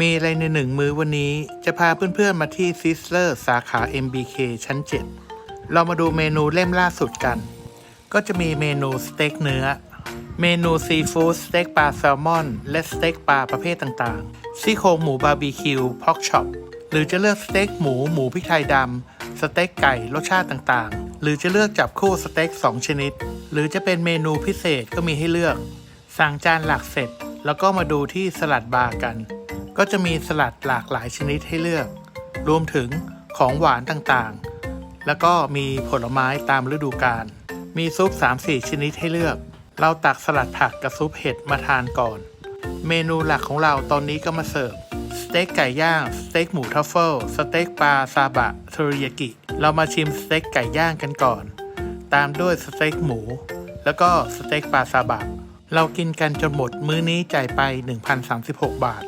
มีอะไรในหนึ่งมื้อวันนี้จะพาเพื่อนๆมาที่ซิสเลอร์สาขา MBK ชั้น 7 เรามาดูเมนูเล่มล่าสุดกัน ก็จะมีเมนูสเต็กเนื้อ เมนูซีฟู้ดสเต็กปลาแซลมอน และสเต็กปลาประเภทต่างๆ ซี่โครงหมูบาร์บีคิวพอกช็อปหรือจะเลือกสเต็กหมูหมูพริกไทยดำสเต็กไก่รสชาติต่างๆ หรือจะเลือกจับคู่สเต็ก2 ชนิด หรือจะเป็นเมนูพิเศษก็มีให้เลือก สั่งจานหลักเสร็จ แล้วก็มาดูที่สลัดบาร์กัน ก็จะมีสลัดหลากหลายชนิดให้เลือก รวมถึงของหวานต่างๆ แล้วก็มีผลไม้ตามฤดูกาล มีซุป 3-4 ชนิดให้เลือก เราตักสลัดผักกับซุปเห็ดมาทานก่อน เมนูหลักของเราตอนนี้ก็มาเสิร์ฟสเต็กไก่ย่าง สเต็กหมูทัฟเฟิล สเต็กปลาซาบะเทริยากิ เรามาชิมสเต็กไก่ย่างกันก่อน ตามด้วยสเต็กหมู แล้วก็สเต็กปลาซาบะ เรากินกันจนหมดมื้อนี้จ่ายไป 1,036 บาท